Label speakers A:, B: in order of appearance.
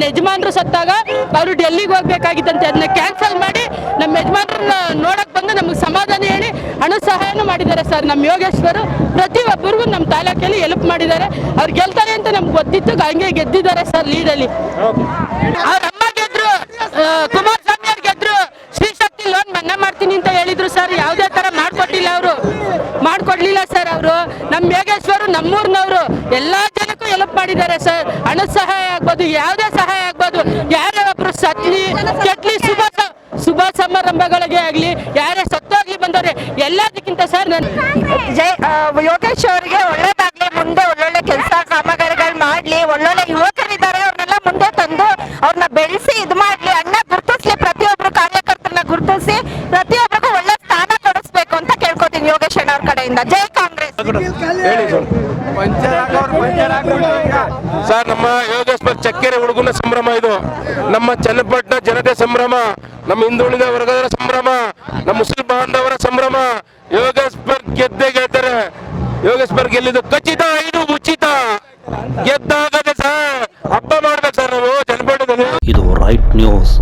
A: ಯಜಮಾನ್ರು ಸತ್ತಾಗ ಅವರು ಡೆಲ್ಲಿಗೆ ಹೋಗ್ಬೇಕಾಗಿತ್ತಂತೆ. ಅದನ್ನ ಕ್ಯಾನ್ಸಲ್ ಮಾಡಿ ನಮ್ಮ ಯಜಮಾನ್ರನ್ನ ನೋಡಕ್ ಬಂದು ನಮಗೆ ಸಮಾಧಾನ ಹೇಳಿ ಹಣ ಸಹಾಯನೂ ಮಾಡಿದ್ದಾರೆ ಸರ್. ನಮ್ಮ ಯೋಗೇಶ್ವರು ಪ್ರತಿಯೊಬ್ಬರಿಗೂ ನಮ್ಮ ತಾಲೂಕಲ್ಲಿ ಹೆಲ್ಪ್ ಮಾಡಿದ್ದಾರೆ. ಅವ್ರು ಗೆಲ್ತಾರೆ ಅಂತ ನಮ್ಗೆ ಗೊತ್ತಿತ್ತು ಹಂಗೆ ಗೆದ್ದಿದ್ದಾರೆ ಸರ್ ಲೀಡಲ್ಲಿ ನಮ್ಮ ಯೋಗೇಶ್ವರು, ನಮ್ಮೂರ್ನವರು ಎಲ್ಲ ಜನಕ್ಕೂ ಹೆಲ್ಪ್ ಮಾಡಿದ್ದಾರೆ ಸರ್ ಹಣದ ಸಹಾಯ ಆಗ್ಬೋದು, ಯಾವುದೇ ಸಹಾಯ ಆಗ್ಬೋದು. ಯಾರೇ ಒಬ್ರು ಸತ್ಲಿ ಚಟ್ಲಿ ಶುಭ ಶುಭ ಸಮಾರಂಭಗಳಿಗೆ ಆಗಲಿ, ಯಾರೇ ಸತ್ತೋಗ್ಲಿ ಬಂದವ್ರೆ, ಎಲ್ಲದಕ್ಕಿಂತ ಸರ್ ನಾನು
B: ಜೈ ಯೋಗೇಶ್ ಅವರಿಗೆ ಒಳ್ಳೇದಾಗ್ಲಿ, ಮುಂದೆ ಒಳ್ಳೊಳ್ಳೆ ಕೆಲಸ ಕಾಮಗಾರಿಗಳು ಮಾಡ್ಲಿ, ಒಳ್ಳೊಳ್ಳೆ ಯುವಕರಿದ್ದಾರೆ, ಅವ್ರನ್ನೆಲ್ಲ ಮುಂದೆ ತಂದು ಅವ್ರನ್ನ ಬೆಳೆಸಿ ಇದು ಮಾಡ್ಲಿ ಕಡೆಯಿಂದ ಜೈ ಕಾಂಗ್ರೆಸ್.
C: ಹೇಳಿ ಸರ್ ಸರ್ ನಮ್ಮ ಯೋಗೇಶ್ವರ್ ಚಕ್ಕೆರೆ ಹುಡುಗನ ಸಂಭ್ರಮ ಇದು. ನಮ್ಮ ಚನ್ನಪಟ್ಟಣ ಜನತೆ ಸಂಭ್ರಮ ನಮ್ಮ ಹಿಂದುಳಿದ ವರ್ಗದವರ ಸಂಭ್ರಮ ನಮ್ಮ ಮುಸ್ಲಿಂ ಬಾಂಧವರ ಸಂಭ್ರಮ. ಯೋಗೇಶ್ವರ್ ಗೆದ್ದೆ ಗೆದ್ದರೆ ಯೋಗೇಶ್ವರ್ ಗೆಲ್ಲಿದ್ದು ಖಚಿತ ಇದು ಉಚಿತ. ಗೆದ್ದಾಗದೆ ಸರ್ ಹಬ್ಬ ಮಾಡ್ಬೇಕು ಸರ್ ನಾವು ಚನ್ನಪಟ್ಟಣದಲ್ಲಿ.
D: ಇದು ರೈಟ್ ನ್ಯೂಸ್